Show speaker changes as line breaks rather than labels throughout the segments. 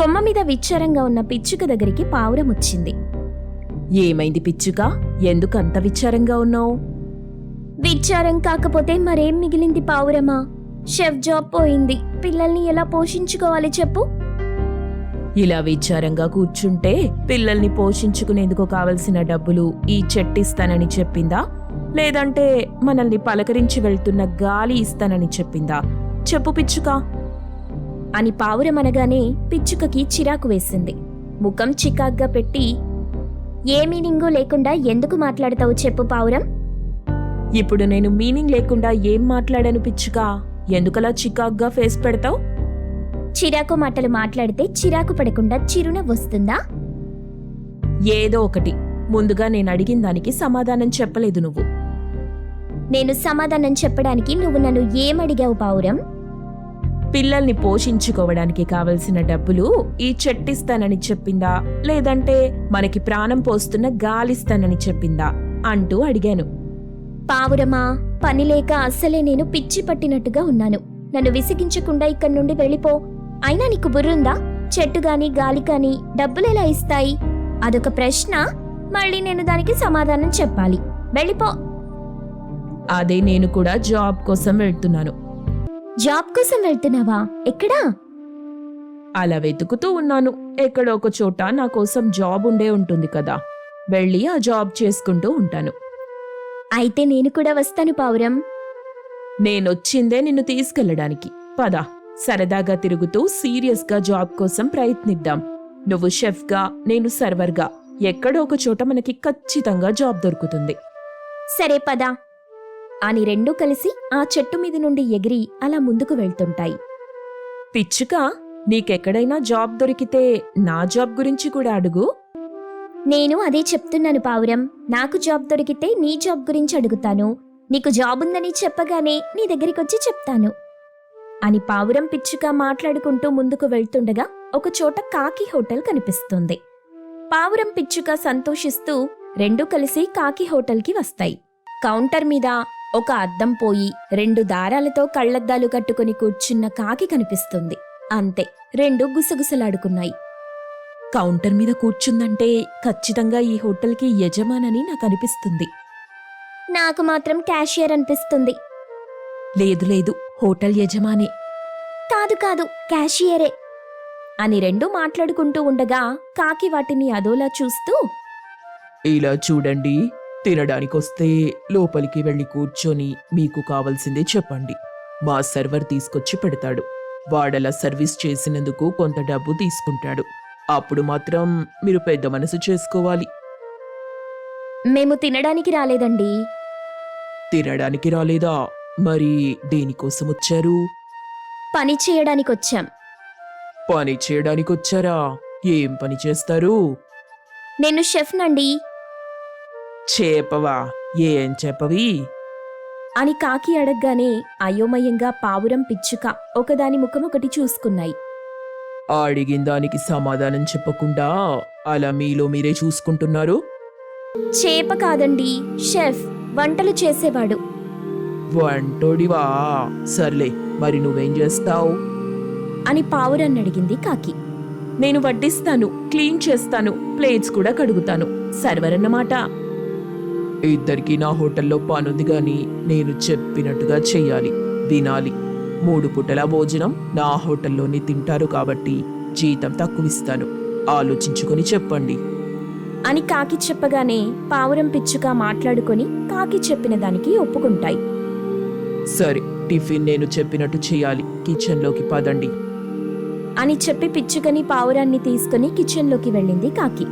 కొమ్మ మీద విచ్చారంగా ఉన్న పిచ్చుక దగ్గరికి పావురం వచ్చింది.
ఏమైంది పిచ్చుక? ఎందుకు అంత విచారంగా ఉన్నావు?
విచారం కాకపోతే మరేం మిగిలింది పావురమా? షెఫ్ జాబ్ పోయింది. పిల్లల్ని ఎలా పోషించుకోవాలి చెప్పు?
ఇలా విచారంగా కూర్చుంటే పిల్లల్ని పోషించుకునేందుకు కావలసిన డబ్బులు ఈ చెట్టిస్తానని చెప్పిందా? లేదంటే మనల్ని పలకరించి వెళ్తున్న గాలి ఇస్తానని చెప్పిందా? చెప్పు పిచ్చుక.
అని పావురం అనగానే పిచ్చుకకి చిరాకు వేసింది. ముఖం చికాగ్గా పెట్టి ఏ మీనింగు లేకుండా ఎందుకు మాట్లాడతావు చెప్పు పావురం.
ఇప్పుడు నేను మీనింగ్ లేకుండా ఏం మాట్లాడాను పిచ్చుక? ఎందుకలా చికాగ్గా ఫేస్ పెడతావు?
చిరాకు మాటలు మాట్లాడితే చిరాకు పడకుండా చిరునవ్వు వస్తుందా?
ఏదో ఒకటి. ముందుగా నేను అడిగిన దానికి సమాధానం చెప్పలేదు నువ్వు.
నేను సమాధానం చెప్పడానికి నువ్వు నన్ను ఏమడిగావు పావురం?
పిల్లల్ని పోషించుకోవడానికి కావలసిన డబ్బులు ఈ చెట్టిస్తానని చెప్పిందా? లేదంటే మనకి ప్రాణం పోస్తున్న గాలిస్తానని చెప్పిందా? అంటూ అడిగాను.
పావురమా పని లేక అస్సలే నేను పిచ్చి పట్టినట్టుగా ఉన్నాను. నన్ను విసిగించకుండా ఇక్కడి నుండి వెళ్ళిపో. అయినా నీకు బుర్రుందా? చెట్టు గాని గాలి కాని డబ్బులెలా ఇస్తాయి? అదొక ప్రశ్న. మళ్ళీ నేను దానికి సమాధానం చెప్పాలి. వెళ్ళిపో.
అదే నేను కూడా జాబ్ కోసం వెళ్తున్నాను.
జాబ్ కోసం వెళ్తున్నావా? ఎక్కడా?
అలా వెతుకుతూ ఉన్నాను. ఎక్కడో ఒక చోట నా కోసం జాబ్ ఉండే ఉంటుంది కదా. వెళ్ళి ఆ జాబ్ చేసుకుంటూ ఉంటాను.
అయితే నేను కూడా వస్తాను పావురం.
నేనొచ్చిందే నిన్ను తీసుకెళ్ళడానికి. పద. సరదాగా తిరుగుతూ సీరియస్గా జాబ్ కోసం ప్రయత్నిద్దాం. నువ్వు షెఫ్గా నేను సర్వర్గా. ఎక్కడో ఒక చోట మనకి ఖచ్చితంగా జాబ్ దొరుకుతుంది.
సరే పదా. అని రెండూ కలిసి ఆ చెట్టు మీద నుండి ఎగిరి అలా ముందుకు వెళ్తుంటాయి.
పిచ్చుక నీకెక్కడైనా జాబ్ దొరికితే నా జాబ్ గురించి కూడా అడుగు.
నేను అదే చెప్తున్నాను పావురం. నాకు జాబ్ దొరికితే నీ జాబ్ గురించి అడుగుతాను. నీకు జాబ్ ఉందని చెప్పగానే నీ దగ్గరికి వచ్చి చెప్తాను. అని పావురం పిచ్చుక మాట్లాడుకుంటూ ముందుకు వెళ్తుండగా ఒక చోట కాకి హోటల్ కనిపిస్తుంది. పావురం పిచ్చుక సంతోషిస్తూ రెండూ కలిసి కాకి హోటల్కి వస్తాయి. కౌంటర్ మీద ఒక అద్దం పోయి రెండు దారాలతో కళ్ళద్దాలు కట్టుకుని కూర్చున్న కాకి కనిపిస్తుంది. అంతే రెండు గుసగుసలాడుకున్నాయి.
కౌంటర్ మీద కూర్చుందంటే ఖచ్చితంగా ఈ హోటల్కి యజమానని నాకు అనిపిస్తుంది.
నాకు మాత్రం క్యాషియర్ అనిపిస్తుంది.
లేదు లేదు హోటల్ యజమానే.
కాదు కాదు క్యాషియరే. అని రెండు మాట్లాడుకుంటూ ఉండగా కాకి వాటిని అదోలా చూస్తూ
ఇలా చూడండి తినడానికొస్తే లోపలికి వెళ్ళి కూర్చొని మీకు కావాల్సిందే చెప్పండి. మా సర్వర్ తీసుకొచ్చి పెడతాడు. వాడలా సర్వీస్ చేసినందుకు కొంత డబ్బు తీసుకుంటాడు. అప్పుడు మాత్రం మీరు పెద్ద మనసు చేసుకోవాలి.
మేము తినడానికి రాలేదండి.
తినడానికి రాలేదా? మరి దేనికోసం వచ్చారు?
పని చేయడానికి వచ్చాం
పని చేయడానికి వచ్చారా ఏం పని చేస్తారు?
నేను షెఫ్ నండి
చేపవా ఏం చెప్పవి?
అని కాకి అడగగానే అయోమయంగా పావురం పిచ్చుక ఒకదాని ముఖం ఒకటి చూసుకున్నాయి.
అడిగిన దానికి సమాధానం చెప్పకుండా అలా మీలో మీరే చూసుకుంటున్నారు?
చేప కాదండి షెఫ్ వంటలు చేసేవాడు.
వంటోడివా? సర్లే మరి నువ్వేం చేస్తావు?
అని పావురాన్ని అడిగింది కాకి.
నేను వడ్డిస్తాను క్లీన్ చేస్తాను ప్లేట్స్ కూడా కడుగుతాను. సర్వర్ అన్నమాట ఇద్దరికి నా హోటల్లో పనుంది గాని నేను చెప్పినట్టుగా చెయ్యాలి. వినాలి. మూడు పుటల భోజనం నా హోటల్లోనే తింటారు కాబట్టి జీతం తక్కువిస్తాను. ఆలోచించుకొని చెప్పండి.
అని కాకి చెప్పగానే పావురం పిచ్చుక మాట్లాడుకొని కాకి చెప్పిన దానికి ఒప్పుకుంటాయి.
సరే టిఫిన్ నేను చెప్పినట్టు చేయాలి కిచెన్లోకి పదండి.
అని చెప్పి పిచ్చుకని పావురాన్ని తీసుకుని కిచెన్లోకి వెళ్ళింది కాకి.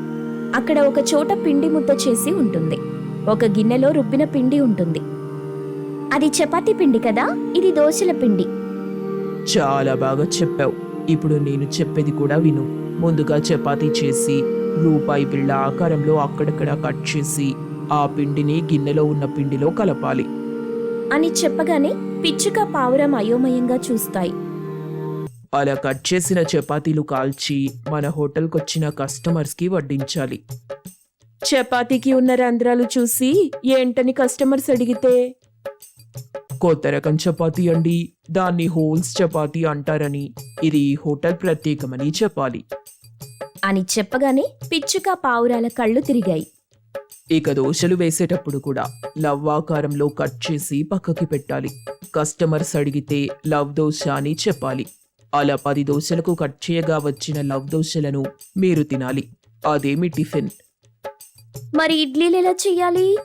అక్కడ ఒక చోట పిండి ముద్ద చేసి ఉంటుంది. ఒక గిన్నెలో రుబ్బిన పిండి ఉంటుంది. అది చపాతీ పిండి కదా? ఇది దోశల పిండి.
చాలా బాగా చెప్పావు. ఇప్పుడు నేను చెప్పేది కూడా విను. ముందుగా చపాతీ చేసి రూపాయి బిళ్ళ ఆకారంలో అక్కడక్కడ కట్ చేసి ఆ పిండిని గిన్నెలో ఉన్న పిండిలో కలపాలి.
అని చెప్పగానే పిచ్చుక పావురం అయోమయంగా చూస్తాయి.
అలా కట్ చేసిన చపాతీలు కాల్చి మన హోటల్కొచ్చిన కస్టమర్స్కి వడ్డించాలి. చపాతీకి ఉన్న రంధ్రాలు చూసి ఏంటని కస్టమర్స్ అడిగితే కొత్త రకం చపాతీ అండి దాన్ని హోల్స్ చపాతీ అంటారని. ఇది హోటల్ ప్రత్యేకమని చెప్పాలి.
అని చెప్పగానే పిచ్చుక పావురాల కళ్ళు తిరిగాయి.
ఇక దోశలు వేసేటప్పుడు కూడా లవ్ ఆకారంలో కట్ చేసి పక్కకి పెట్టాలి. కస్టమర్స్ అడిగితే లవ్ దోశ అని చెప్పాలి. అలా పది దోశలకు కట్ చేయగా వచ్చిన లవ్ దోశలను మీరు తినాలి. అదేమి టిఫిన్?
మరి ఇడ్లీలు ఎలా చెయ్యాలి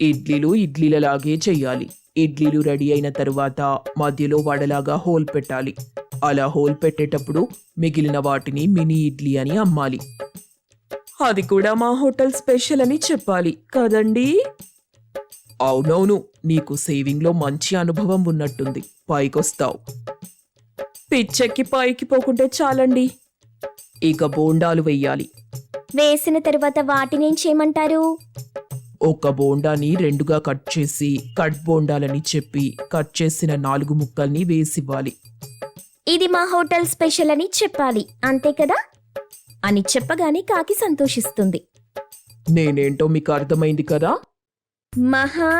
ఇడ్లీలు ఇడ్లీలలాగే చెయ్యాలి ఇడ్లీలు రెడీ అయిన తరువాత మధ్యలో వడలాగా హోల్ పెట్టాలి. అలా హోల్ పెట్టేటప్పుడు మిగిలిన వాటిని మినీ ఇడ్లీ అని అమ్మాలి. అది కూడా మా హోటల్ స్పెషల్ అని చెప్పాలి కదండి? అవునవును నీకు సేవింగ్లో మంచి అనుభవం ఉన్నట్టుంది. పైకొస్తావు. పిచ్చెక్కి పైకి పోకుంటే చాలండి. ఇక బోండాలు వెయ్యాలి.
వేసిన తర్వాత వాటినేం చేయమంటారు?
ఒక బోండాని రెండుగా కట్ చేసి కట్ బోండాలని చెప్పి కట్ చేసిన నాలుగు ముక్కల్ని వేసివ్వాలి.
ఇది మా హోటల్ స్పెషల్ అని చెప్పాలి అంతే కదా? అని చెప్పగానే కాకి సంతోషిస్తుంది.
నేనేంటో మీకు అర్థమైంది కదా?
మహా!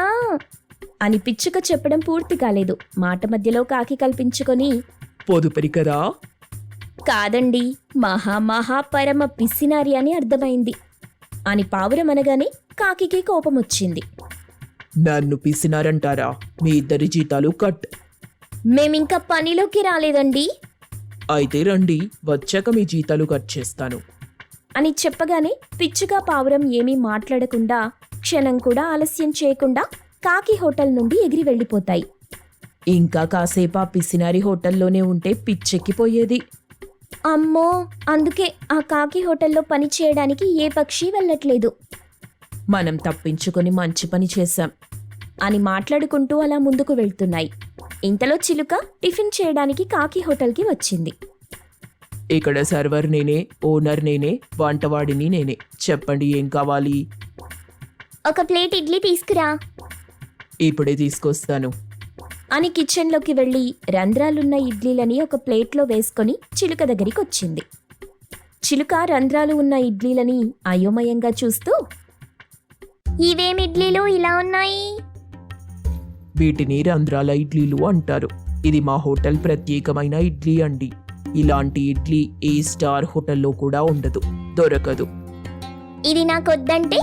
అని పిచ్చుక చెప్పడం పూర్తి కాలేదు. మాట మధ్యలో కాకి కల్పించుకొని
పొదుపరి కదా
కాదండి. మహా మహా పరమ పిసినారి అని అర్థమైంది. అని పావురం అనగానే కాకికి కోపం వచ్చింది
నన్ను పిసినారంటారా? మీ ఇద్దరి జీతాలు కట్.
మేమింకా పనిలోకి రాలేదండి.
అయితే రండి వచ్చాక మీ జీతాలు కట్ చేస్తాను.
అని చెప్పగానే పిచ్చుక పావురం ఏమీ మాట్లాడకుండా క్షణం కూడా ఆలస్యం చేయకుండా కాకి హోటల్ నుండి ఎగిరి వెళ్ళిపోతాయి.
ఇంకా కాసేపు ఆ పిసినారి హోటల్లోనే ఉంటే పిచ్చెక్కిపోయేది.
అమ్మో అందుకే ఆ కాకి హోటల్లో పని చేయడానికి ఏ పక్షి వెళ్ళట్లేదు.
మనం తప్పించుకొని మంచి పని చేశాం.
అని మాట్లాడుకుంటూ అలా ముందుకు వెళ్తున్నాయి. ఇంతలో చిలుక టిఫిన్ చేయడానికి కాకి హోటల్కి వచ్చింది.
ఇక్కడ సర్వర్ నేనే ఓనర్ నేనే వంటవాడిని నేనే. చెప్పండి ఏం కావాలి?
ఒక ప్లేట్ ఇడ్లీ తీసుకురా.
ఇప్పుడే తీసుకొస్తాను.
అని కిచెన్లోకి వెళ్ళి రంధ్రాలున్న ఇడ్లీలని ఒక ప్లేట్లో వేసుకొని చిలుక దగ్గరికి వచ్చింది చిలుక రంధ్రాలు ఉన్న ఇడ్లీలని అయోమయంగా చూస్తూ ఇవేం ఇడ్లీలు ఇలా ఉన్నాయి?
వీటిని రంధ్రాల ఇడ్లీలు అంటారు. ఇది మా హోటల్ ప్రత్యేకమైన ఇడ్లీ అండి. ఇలాంటి ఇడ్లీ ఏ స్టార్ హోటల్లో కూడా ఉండదు దొరకదు.
ఇది నాకొద్దంటే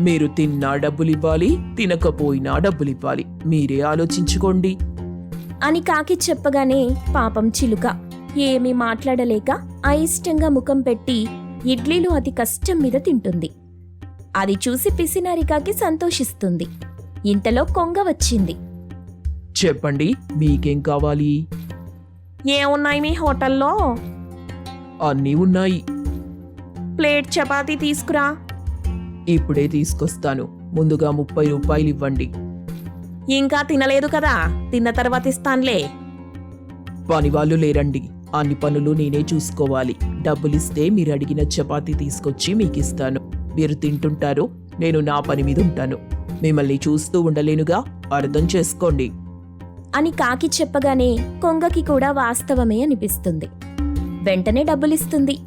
మీరు తిన్నా డబ్బులు ఇవ్వాలి తినకపోయినా డబ్బులు ఇవ్వాలి మీరే ఆలోచించుకోండి.
అని కాకి చెప్పగానే పాపం చిలుక. ఏమీ మాట్లాడలేక అయిష్టంగా ముఖం పెట్టి ఇడ్లీలు అతి కష్టం మీద తింటుంది. అది చూసి పిసినారి కాకి సంతోషిస్తుంది. ఇంతలో కొంగ వచ్చింది.
చెప్పండి మీకేం కావాలి?
ఏమున్నాయి మీ హోటల్లో?
అన్నీ ఉన్నాయి.
ప్లేట్ చపాతీ తీసుకురా.
ఇప్పుడే తీసుకొస్తాను. ముందుగా ముప్పై రూపాయలు ఇవ్వండి
ఇంకా తినలేదు కదా? తిన్న తర్వాత ఇస్తానులే.
పని వాళ్ళు లేరండి. అన్ని పనులు నేనే చూసుకోవాలి. డబ్బులిస్తే మీరు అడిగిన చపాతీ తీసుకొచ్చి మీకు ఇస్తాను మీరు తింటుంటారు నేను నా పని మీద ఉంటాను. మిమ్మల్ని చూస్తూ ఉండలేనుగా అర్థం చేసుకోండి.
అని కాకి చెప్పగానే కొంగకి కూడా వాస్తవమే అనిపిస్తుంది. వెంటనే డబ్బులిస్తుంది.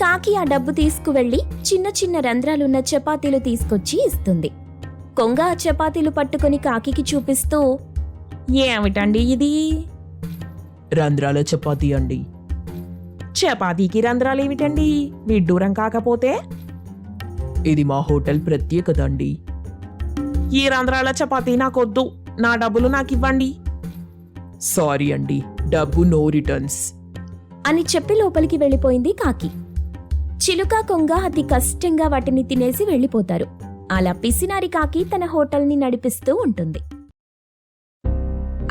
కాకి ఆ డబ్బు తీసుకువెళ్ళి చిన్న చిన్న రంధ్రాలున్న చపాతీలు తీసుకొచ్చి ఇస్తుంది. కొంగ ఆ చపాతీలు పట్టుకొని కాకికి చూపిస్తూ ఏమిటండి ఇది?
రంధ్రాల చపాతీ అండి.
చపాతీకి రంధ్రాలు ఏమిటండి? విడ్డూరం కాకపోతే?
ఇది మా హోటల్ ప్రత్యేకత అండి
ఈ రంధ్రాల చపాతీ నాకొద్దు. నా డబ్బులు నాకివ్వండి.
సారీ అండి. డబ్బు నో రిటర్న్స్.
అని చెప్పి లోపలికి వెళ్ళిపోయింది కాకి. చిలుక కొంగ అతి కష్టంగా వాటిని తినేసి వెళ్ళిపోతారు. అలా పిసినారి కాకి తన హోటల్ని నడిపిస్తూ ఉంటుంది.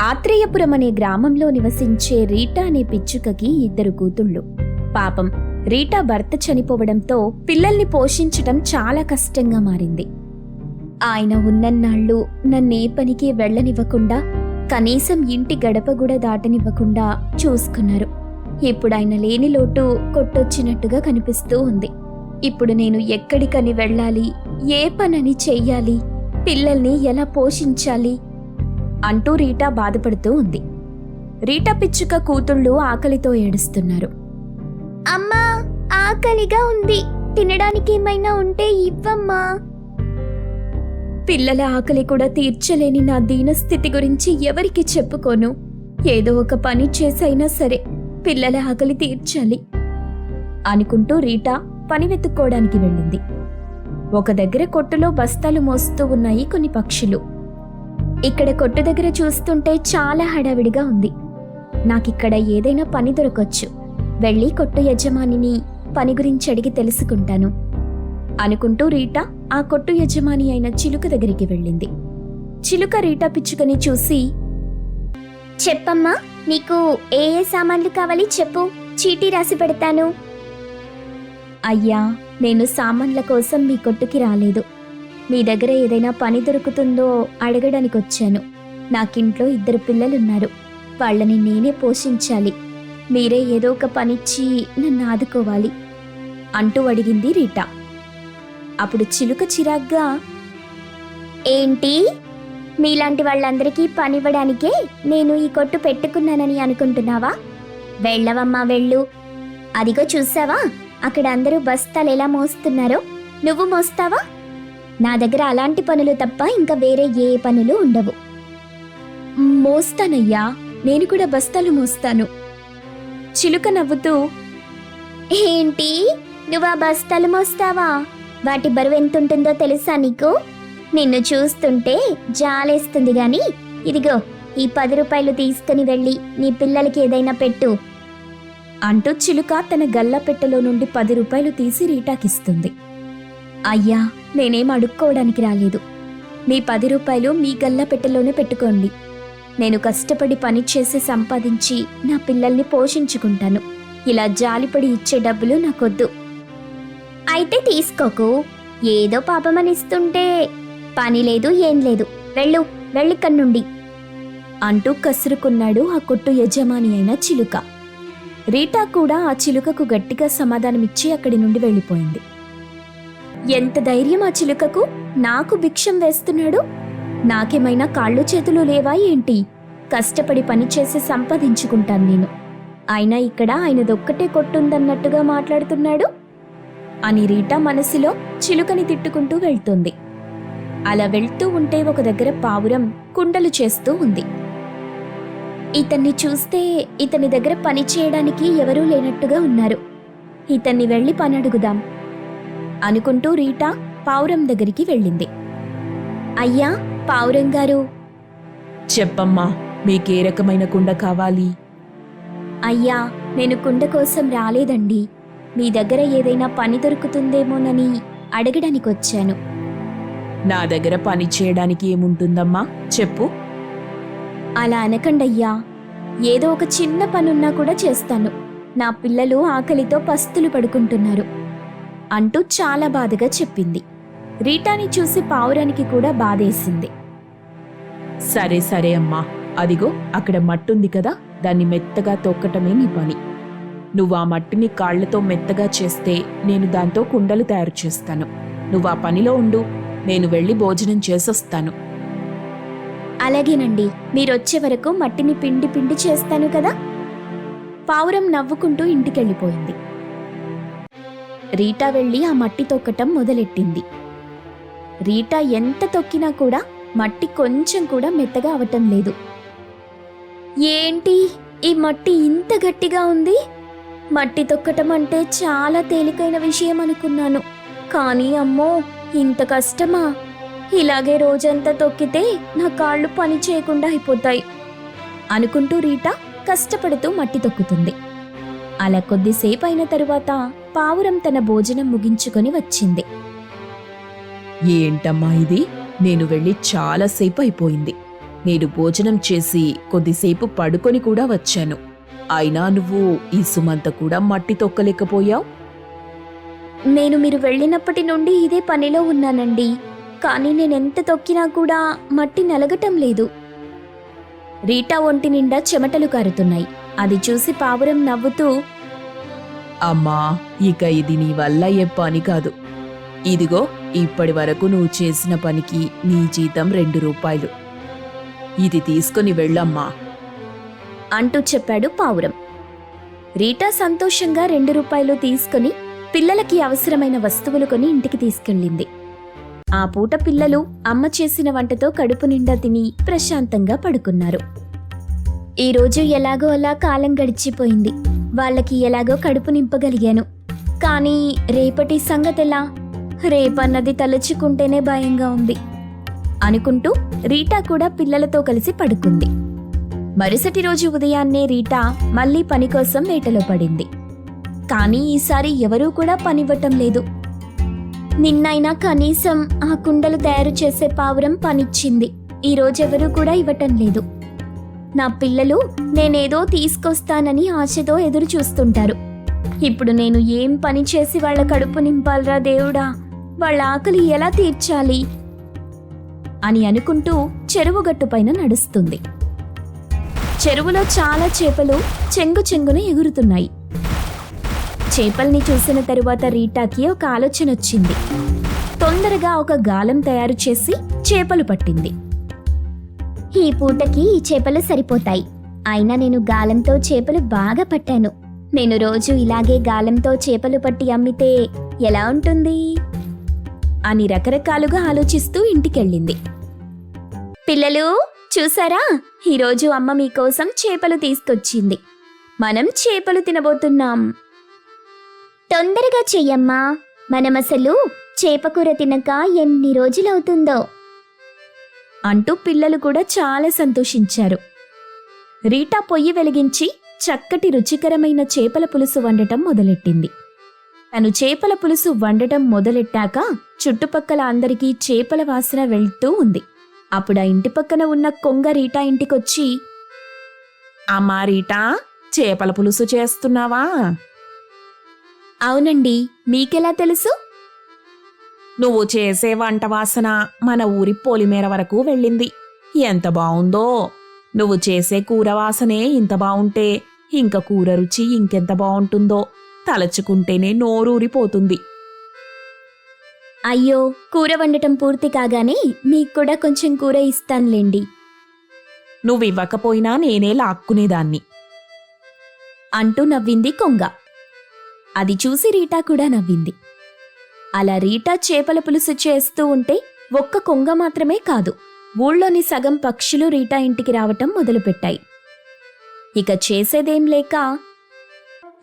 ఆత్రేయపురం అనే గ్రామంలో నివసించే రీటా అనే పిచ్చుకకి ఇద్దరు కూతుళ్ళు. పాపం రీటా భర్త చనిపోవడంతో పిల్లల్ని పోషించటం చాలా కష్టంగా మారింది. ఆయన ఉన్నన్నాళ్ళు నన్నే పనికి వెళ్ళనివ్వకుండా కనీసం ఇంటి గడప కూడా దాటనివ్వకుండా చూసుకున్నారు. ఇప్పుడు ఆయన లేని లోటు కొట్టొచ్చినట్టుగా కనిపిస్తూ ఉంది. ఇప్పుడు నేను ఎక్కడికని వెళ్ళాలి? ఏ పనని చెయ్యాలి? పిల్లల్ని ఎలా పోషించాలి? అంటూ రీటా బాధపడుతూ ఉంది. రీటా పిచ్చుక కూతుళ్ళు ఆకలితో ఏడుస్తున్నారు. అమ్మా ఆకలిగా ఉంది. తినడానికి ఏమైనా ఉంటే ఇవ్వమ్మా. పిల్లల ఆకలి కూడా తీర్చలేని నా దీనస్థితి గురించి ఎవరికి చెప్పుకోను? ఏదో ఒక పని చేసైనా సరే. పిల్లల ఆకలి తీర్చాలి అనుకుంటూ రీటా పని వెతుక్కోవడానికి వెళ్ళింది. ఒక దగ్గర కొట్టులో బస్తాలు మోస్తూ ఉన్నాయి కొన్ని పక్షులు. ఇక్కడ కొట్టు దగ్గర చూస్తుంటే చాలా హడావిడిగా ఉంది. నాకిక్కడ ఏదైనా పని దొరకొచ్చు. వెళ్ళి కొట్టు యజమానిని పని గురించి అడిగి తెలుసుకుంటాను అనుకుంటూ రీటా ఆ కొట్టు యజమాని అయిన చిలుక దగ్గరికి వెళ్ళింది. చిలుక రీటా పిచ్చుకని చూసి చెప్పమ్మా నీకు ఏ ఏ సామాన్లు కావాలి చెప్పు. చీటీ రాసి పెడతాను. అయ్యా నేను సామాన్ల కోసం మీ కొట్టుకి రాలేదు. మీ దగ్గర ఏదైనా పని దొరుకుతుందో అడగడానికి వచ్చాను. నాకింట్లో ఇద్దరు పిల్లలున్నారు. వాళ్ళని నేనే పోషించాలి. మీరే ఏదో ఒక పనిచ్చి నన్ను ఆదుకోవాలి. అంటూ అడిగింది రీటా. అప్పుడు చిలుక చిరాగ్గా ఏంటి? మీలాంటి వాళ్ళందరికీ పనివ్వడానికే నేను ఈ కొట్టు పెట్టుకున్నానని అనుకుంటున్నావా? వెళ్ళవమ్మా వెళ్ళు. అదిగో చూసావా? అక్కడ అందరూ బస్తాలు ఎలా మోస్తున్నారో? నువ్వు మోస్తావా? నా దగ్గర అలాంటి పనులు తప్ప ఇంకా వేరే ఏ పనులు ఉండవు. మోస్తానయ్యా నేను కూడా బస్తాలు మోస్తాను. చిలుక నవ్వుతూ ఏంటి? నువ్వు ఆ బస్తాలు మోస్తావా? వాటి బరువు ఎంత ఉంటుందో తెలుసా నీకు? నిన్ను చూస్తుంటే జాలేస్తుంది గాని. ఇదిగో ఈ పది రూపాయలు తీసుకుని వెళ్ళి నీ పిల్లలకి ఏదైనా పెట్టు. అంటూ చిలుక తన గల్ల పెట్టెలో నుండి పది రూపాయలు తీసి రీటాకిస్తుంది. అయ్యా నేనేం అడుక్కోవడానికి రాలేదు. మీ పది రూపాయలు మీ గల్ల పెట్టెలోనే పెట్టుకోండి. నేను కష్టపడి పని చేసి సంపాదించి నా పిల్లల్ని పోషించుకుంటాను. ఇలా జాలిపడి ఇచ్చే డబ్బులు నాకొద్దు. అయితే తీసుకోకు. ఏదో పాపమనిస్తుంటే. పని లేదు ఏం లేదు. వెళ్ళు వెళ్ళిక్కడి అంటూ కసురుకున్నాడు ఆ కొట్టు యజమాని అయిన చిలుక. రీటా కూడా ఆ చిలుకకు గట్టిగా సమాధానమిచ్చి అక్కడి నుండి వెళ్ళిపోయింది. ఎంత ధైర్యం ఆ చిలుకకు? నాకు భిక్షం వేస్తున్నాడు? నాకేమైనా కాళ్ళు చేతులు లేవా ఏంటి? కష్టపడి పనిచేసి సంపాదించుకుంటాను నేను. అయినా ఇక్కడ ఆయనదొక్కటే కొట్టుందన్నట్టుగా మాట్లాడుతున్నాడు? అని రీటా మనసులో చిలుకని తిట్టుకుంటూ వెళ్తుంది. అలా వెళ్తూ ఉంటే ఒక దగ్గర పావురం కుండలు చేస్తూ ఉంది. ఇతన్ని చూస్తే ఇతని దగ్గర పని చేయడానికి ఎవరూ లేనట్టుగా ఉన్నారు. ఇతన్ని వెళ్ళి పని అడుగుదాం అనుకుంటూ రీటా పావురం దగ్గరికి వెళ్ళింది. అయ్యా పావురం గారు.
చెప్పమ్మా మీకే రకమైన కుండ కావాలి?
అయ్యా నేను కుండ కోసం రాలేదండి. మీ దగ్గర ఏదైనా పని దొరుకుతుందేమోనని అడగడానికి వచ్చాను
నా దగ్గర పని చేయడానికి ఏముంటుందమ్మా? చెప్పు.
అలా అనకండయ్యా. ఏదో ఒక చిన్న పనున్నా కూడా చేస్తాను. నా పిల్లలు ఆకలితో పస్తులు పడుకుంటున్నారు. అంటూ చాలా బాధగా చెప్పింది. రీటాని చూసి పావురానికి కూడా బాధేసింది.
సరే సరే అమ్మా. అదిగో అక్కడ మట్టుంది కదా. దాన్ని మెత్తగా తొక్కటమే నీ పని. నువ్వు ఆ మట్టిని కాళ్ళతో మెత్తగా చేస్తే నేను దాంతో కుండలు తయారు చేస్తాను. నువ్వు ఆ పనిలో ఉండు. నేను వెళ్ళి భోజనం చేసొస్తాను.
అలాగేనండి. మీరొచ్చే వరకు మట్టిని పిండి పిండి చేస్తాను కదా? పావురం నవ్వుకుంటూ ఇంటికెళ్ళిపోయింది. రీటా వెళ్ళి ఆ మట్టి తొక్కటం మొదలెట్టింది. రీటా ఎంత తొక్కినా కూడా మట్టి కొంచెం కూడా మెత్తగా అవటం లేదు. ఏంటి? ఈ మట్టి ఇంత గట్టిగా ఉంది? మట్టి తొక్కటం అంటే చాలా తేలికైన విషయం అనుకున్నాను. కానీ అమ్మో ఇంత కష్టమా? ఇలాగే రోజంతా తొక్కితే నా కాళ్ళు పని చేయకుండా అయిపోతాయి. అనుకుంటూ రీటా కష్టపడుతూ మట్టి తొక్కుతుంది. అలా కొద్దిసేపు అయిన తరువాత పావురం తన భోజనం ముగించుకొని వచ్చింది.
ఏంటమ్మా ఇది? నేను వెళ్ళి చాలాసేపు అయిపోయింది నేను భోజనం చేసి కొద్దిసేపు పడుకొని కూడా వచ్చాను. అయినా నువ్వు ఈ సుమంత కూడా మట్టి తొక్కలేకపోయావు?
నేను మీరు వెళ్ళినప్పటి నుండి ఇదే పనిలో ఉన్నానండి. కానీ నేనెంత తొక్కినా కూడా మట్టి నలగటం లేదు. రీటా ఒంటి నిండా చెమటలు కారుతున్నాయి. అది చూసి పావురం నవ్వుతూ
అమ్మా ఇక ఇది నీ వల్ల ఏ పని కాదు. ఇదిగో ఇప్పటి వరకు నువ్వు చేసిన పనికి నీ జీతం రెండు రూపాయలు. ఇది తీసుకుని వెళ్ళమ్మా.
అంటూ చెప్పాడు పావురం. రీటా సంతోషంగా రెండు రూపాయలు తీసుకుని పిల్లలకి అవసరమైన వస్తువులు కొని ఇంటికి తీసుకెళ్ళింది. ఆ పూట పిల్లలు అమ్మ చేసిన వంటతో కడుపు నిండా తిని ప్రశాంతంగా పడుకున్నారు. ఈ రోజు ఎలాగో అలా కాలం గడిచిపోయింది. వాళ్ళకి ఎలాగో కడుపు నింపగలిగాను. కానీ రేపటి సంగతెలా రేపన్నది తలుచుకుంటేనే భయంగా ఉంది. అనుకుంటూ రీటా కూడా పిల్లలతో కలిసి పడుకుంది. మరుసటి రోజు ఉదయాన్నే రీటా మళ్ళీ పని కోసం వేటలో పడింది. కానీ ఈసారి ఎవరూ కూడా పనివ్వటం లేదు. నిన్నైనా కనీసం ఆ కుండలు తయారు చేసే పావురం పనిచ్చింది. ఈరోజు ఎవరూ కూడా ఇవ్వటం లేదు. నా పిల్లలు నేనేదో తీసుకొస్తానని ఆశతో ఎదురు చూస్తుంటారు. ఇప్పుడు నేను ఏం పని చేసి వాళ్ళ కడుపు నింపాలరా దేవుడా? వాళ్ళ ఆకలి ఎలా తీర్చాలి? అని అనుకుంటూ చెరువు గట్టుపైన నడుస్తుంది. చెరువులో చాలా చేపలు చెంగు చెంగున ఎగురుతున్నాయి. చేపల్ని చూసిన తరువాత రీటాకి ఒక ఆలోచన వచ్చింది. తొందరగా ఒక గాలం తయారు చేసి చేపలు పట్టింది. ఈ పూటకి ఈ చేపలు సరిపోతాయి. అయినా నేను గాలంతో చేపలు బాగా పట్టాను. నేను రోజు ఇలాగే గాలంతో చేపలు పట్టి అమ్మితే ఎలా ఉంటుంది? అని రకరకాలుగా ఆలోచిస్తూ ఇంటికెళ్ళింది. పిల్లలు చూసారా? ఈరోజు అమ్మ మీకోసం చేపలు తీసుకొచ్చింది. మనం చేపలు తినబోతున్నాం. తొందరగా చెయ్యమ్మా. మనమసలు చేపకూర తినక ఎన్ని రోజులవుతుందో. అంటూ పిల్లలు కూడా చాలా సంతోషించారు. రీటా పొయ్యి వెలిగించి చక్కటి రుచికరమైన చేపల పులుసు వండటం మొదలెట్టింది. తను చేపల పులుసు వండటం మొదలెట్టాక చుట్టుపక్కల అందరికీ చేపల వాసన వెళ్తూ ఉంది. అప్పుడు ఆ ఇంటి పక్కన ఉన్న కొంగ రీటా ఇంటికొచ్చి
అమ్మా రీటా చేపల పులుసు చేస్తున్నావా?
అవునండి. మీకెలా తెలుసు?
నువ్వు చేసే వంట వాసన మన ఊరి పొలిమేర వరకు వెళ్ళింది. ఎంత బావుందో. నువ్వు చేసే కూర వాసనే ఇంత బావుంటే ఇంక కూర రుచి ఇంకెంత బావుంటుందో తలచుకుంటేనే నోరూరిపోతుంది.
అయ్యో కూర వండటం పూర్తి కాగానే మీకు కూడా కొంచెం కూర ఇస్తానులేండి.
నువ్వు ఇవ్వకపోయినా నేనే లాక్కునేదాన్ని.
అంటూ నవ్వింది కొంగ. అది చూసి రీటా కూడా నవ్వింది. అలా రీటా చేపల పులుసు చేస్తూ ఉంటే ఒక్క కొంగ మాత్రమే కాదు ఊళ్ళోని సగం పక్షులు రీటా ఇంటికి రావటం మొదలుపెట్టాయి. ఇక చేసేదేం లేక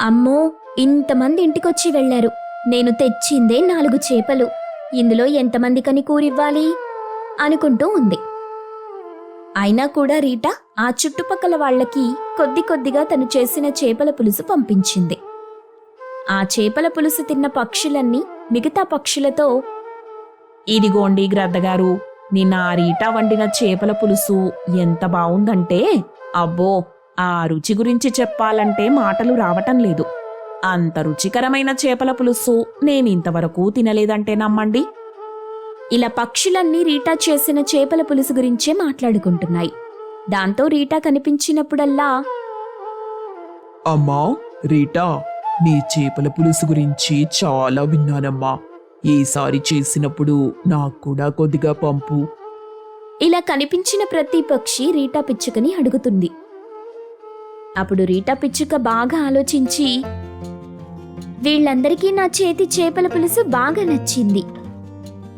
అమ్మో ఇంతమంది ఇంటికొచ్చి వెళ్ళారు. నేను తెచ్చిందే నాలుగు చేపలు. ఇందులో ఎంతమందికని కూరివ్వాలి? అనుకుంటూ ఉంది. అయినా కూడా రీటా ఆ చుట్టుపక్కల వాళ్ళకి కొద్ది కొద్దిగా తను చేసిన చేపల పులుసు పంపించింది. ఆ చేపల పులుసు తిన్న పక్షులన్నీ మిగతా పక్షులతో
ఇదిగోండి గ్రద్దగారు నిన్న ఆ రీటా వండిన చేపల పులుసు ఎంత బావుందంటే అబ్బో ఆ రుచి గురించి చెప్పాలంటే మాటలు రావటం లేదు. అంత రుచికరమైన చేపల పులుసు నేనింతవరకు తినలేదంటే నమ్మండి.
ఇలా పక్షులన్నీ రీటా చేసిన చేపల పులుసు గురించే మాట్లాడుకుంటున్నాయి. దాంతో రీటా కనిపించినప్పుడల్లా
అమ్మా రీటా నీ చేపల పులుసు గురించి చాలా విన్నానమ్మా. ఈసారి చేసినప్పుడు నాకు కూడా కొద్దిగా పంపు.
ఇలా కనిపించిన ప్రతి పక్షి రీటా పిచ్చుకని అడుగుతుంది. అప్పుడు రీటా పిచ్చుక బాగా ఆలోచించి వీళ్ళందరికీ నా చేతి చేపల పులుసు బాగా నచ్చింది.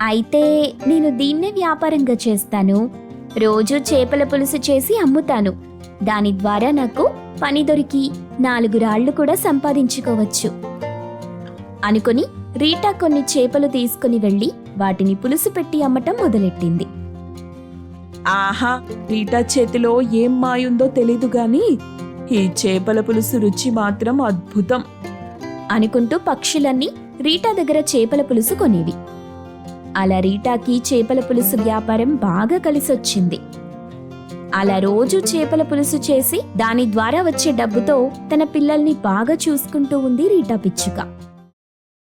అయితే నేను దీన్నే వ్యాపారంగా చేస్తాను. రోజు చేపల పులుసు చేసి అమ్ముతాను. దాని ద్వారా నాకు పని దొరికి నాలుగు రాళ్ళు కూడా సంపాదించుకోవచ్చు. అనుకొని రీటా కొన్ని చేపలు తీసుకుని వెళ్ళి వాటిని పులుసు పెట్టి అమ్మటం మొదలెట్టింది.
ఆహా రీటా చేతిలో ఏం మాయుందో తెలీదు గాని ఈ చేపల పులుసు రుచి మాత్రం అద్భుతం.
అనుకుంటూ పక్షులన్నీ రీటా దగ్గర చేపల పులుసు కొనేవి. అలా రీటాకి చేపల పులుసు వ్యాపారం బాగా కలిసొచ్చింది. అలా రోజు చేపల పులుసు చేసి దాని ద్వారా వచ్చే డబ్బుతో తన పిల్లల్ని బాగా చూసుకుంటూ ఉంది రీటా పిచ్చుక.